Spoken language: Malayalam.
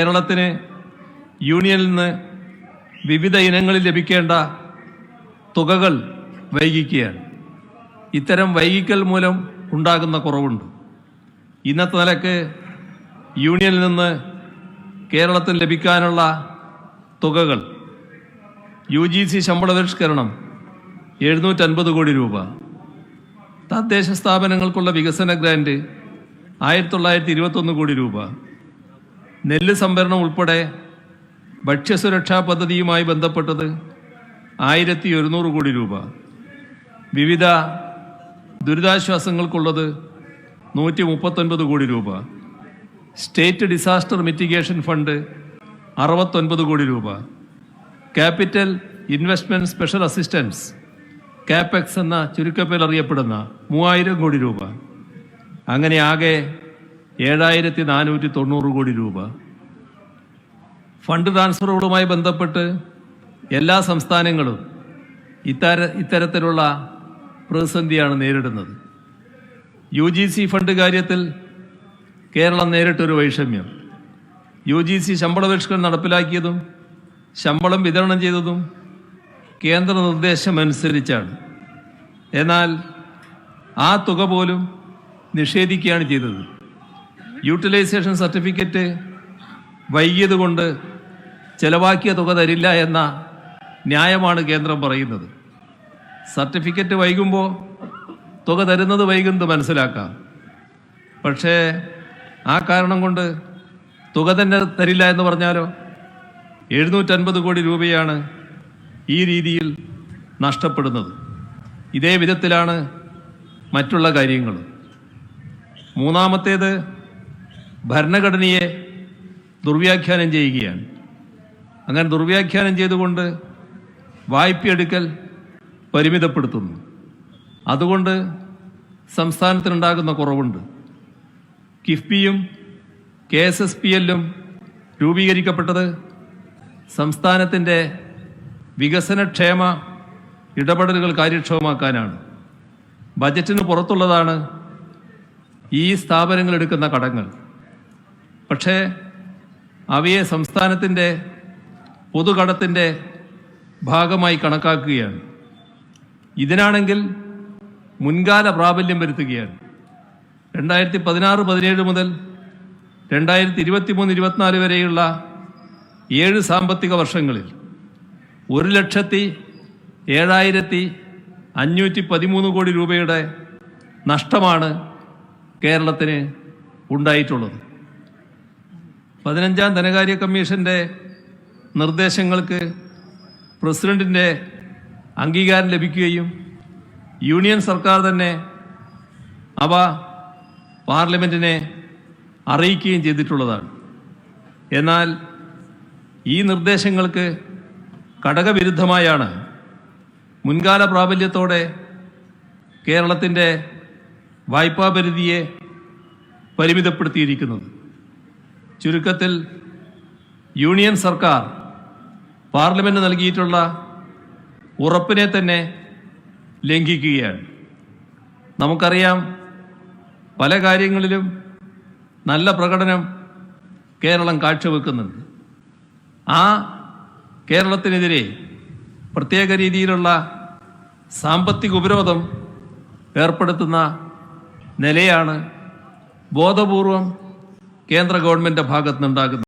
കേരളത്തിന് യൂണിയനിൽ നിന്ന് വിവിധ ഇനങ്ങളിൽ ലഭിക്കേണ്ട തുകകൾ വൈകിക്കുകയാണ്. ഇത്തരം വൈകിക്കൽ മൂലം ഉണ്ടാകുന്ന കുറവുണ്ട്. ഇന്നത്തെ നിലയ്ക്ക് യൂണിയനിൽ നിന്ന് കേരളത്തിന് ലഭിക്കാനുള്ള തുകകൾ യു ജി സി ശമ്പള പരിഷ്കരണം എഴുന്നൂറ്റൻപത് കോടി രൂപ. തദ്ദേശ സ്ഥാപനങ്ങൾക്കുള്ള വികസന ഗ്രാന്റ് ആയിരത്തി തൊള്ളായിരത്തി ഇരുപത്തൊന്ന് കോടി രൂപ. നെല്ല് സംഭരണം ഉൾപ്പെടെ ഭക്ഷ്യസുരക്ഷാ പദ്ധതിയുമായി ബന്ധപ്പെട്ടത് ആയിരത്തി ഒരുന്നൂറ് കോടി രൂപ. വിവിധ ദുരിതാശ്വാസങ്ങൾക്കുള്ളത് നൂറ്റി മുപ്പത്തൊൻപത് കോടി രൂപ. സ്റ്റേറ്റ് ഡിസാസ്റ്റർ മിറ്റിഗേഷൻ ഫണ്ട് അറുപത്തൊൻപത് കോടി രൂപ. Capital investment special assistance capex എന്ന ചുരുക്കപ്പേർ അറിയപ്പെടുന്ന മൂവായിരം കോടി രൂപ. അങ്ങനെ ആകെ ഏഴായിരത്തി നാനൂറ്റി തൊണ്ണൂറ് കോടി രൂപ. ഫണ്ട് ട്രാൻസ്ഫറുകളുമായി ബന്ധപ്പെട്ട് എല്ലാ സംസ്ഥാനങ്ങളും ഇത്തര ഇത്തരത്തിലുള്ള പ്രതിസന്ധിയാണ് നേരിടുന്നത്. യു ജി സി ഫണ്ട് കാര്യത്തിൽ കേരളം നേരിട്ടൊരു വൈഷമ്യം. യു ജി സി ശമ്പള പരിഷ്കരണം നടപ്പിലാക്കിയതും ശമ്പളം വിതരണം ചെയ്തതും കേന്ദ്ര നിർദ്ദേശം അനുസരിച്ചാണ് എന്നാൽ ആ തുക പോലും നിഷേധിക്കുകയാണ് ചെയ്തത്. യൂട്ടിലൈസേഷൻ സർട്ടിഫിക്കറ്റ് വൈകിയത് കൊണ്ട് ചെലവാക്കിയ തുക തരില്ല എന്ന ന്യായമാണ് കേന്ദ്രം പറയുന്നത്. സർട്ടിഫിക്കറ്റ് വൈകുമ്പോൾ തുക തരുന്നത് വൈകുന്നത് മനസ്സിലാക്കാം. പക്ഷേ ആ കാരണം കൊണ്ട് തുക തന്നെ തരില്ല എന്ന് പറഞ്ഞാലോ? എഴുന്നൂറ്റൻപത് കോടി രൂപയാണ് ഈ രീതിയിൽ നഷ്ടപ്പെടുന്നത്. ഇതേ വിധത്തിലാണ് മറ്റുള്ള കാര്യങ്ങൾ മൂന്നാമത്തേത് ഭരണഘടനയെ ദുർവ്യാഖ്യാനം ചെയ്യുകയാണ്. അങ്ങനെ ദുർവ്യാഖ്യാനം ചെയ്തുകൊണ്ട് വായ്പയെടുക്കൽ പരിമിതപ്പെടുത്തുന്നു. അതുകൊണ്ട് സംസ്ഥാനത്തിനുണ്ടാകുന്ന കുറവുണ്ട്. കിഫ്ബിയും കെ എസ് എസ് പി എല്ലും രൂപീകരിക്കപ്പെട്ടത് സംസ്ഥാനത്തിന്റെ വികസനക്ഷേമ ഇടപെടലുകൾ കാര്യക്ഷമമാക്കാനാണ്. ബജറ്റിന് പുറത്തുള്ളതാണ് ഈ സ്ഥാപനങ്ങൾ എടുക്കുന്ന കടങ്ങൾ. പക്ഷേ അവയെ സംസ്ഥാനത്തിന്റെ പൊതുകടത്തിന്റെ ഭാഗമായി കണക്കാക്കുകയാണ്. ഇതിനാണെങ്കിൽ മുൻകാല പ്രാബല്യം വരുത്തുകയാണ്. രണ്ടായിരത്തി പതിനാറ് പതിനേഴ് മുതൽ രണ്ടായിരത്തി ഇരുപത്തി മൂന്ന് ഇരുപത്തിനാല് വരെയുള്ള ഏഴ് സാമ്പത്തിക വർഷങ്ങളിൽ ഒരു ലക്ഷത്തി ഏഴായിരത്തി അഞ്ഞൂറ്റി പതിമൂന്ന് കോടി രൂപയുടെ നഷ്ടമാണ് കേരളത്തിന് ഉണ്ടായിട്ടുള്ളത്. പതിനഞ്ചാം ധനകാര്യ കമ്മീഷന്റെ നിർദ്ദേശങ്ങൾക്ക് പ്രസിഡന്റിന്റെ അംഗീകാരം ലഭിക്കുകയും യൂണിയൻ സർക്കാർ തന്നെ അവ പാർലമെന്റിനെ അറിയിക്കുകയും ചെയ്തിട്ടുള്ളതാണ്. എന്നാൽ ഈ നിർദ്ദേശങ്ങൾക്ക് ഘടകവിരുദ്ധമായാണ് മുൻകാല പ്രാബല്യത്തോടെ കേരളത്തിന്റെ വായ്പാ പരിധിയെ പരിമിതപ്പെടുത്തിയിരിക്കുന്നത്. ചുരുക്കത്തിൽ യൂണിയൻ സർക്കാർ പാർലമെന്റ് നൽകിയിട്ടുള്ള ഉറപ്പിനെ തന്നെ ലംഘിക്കുകയാണ്. നമുക്കറിയാം പല കാര്യങ്ങളിലും നല്ല പ്രകടനം കേരളം കാഴ്ചവെക്കുന്നുണ്ട്. ആ കേരളത്തിനെതിരെ പ്രത്യേക രീതിയിലുള്ള സാമ്പത്തിക ഉപരോധം ഏർപ്പെടുത്തുന്ന നിലയാണ് ബോധപൂർവം കേന്ദ്ര ഗവൺമെന്റിന്റെ ഭാഗത്തുനിന്നുണ്ടാകുന്നത്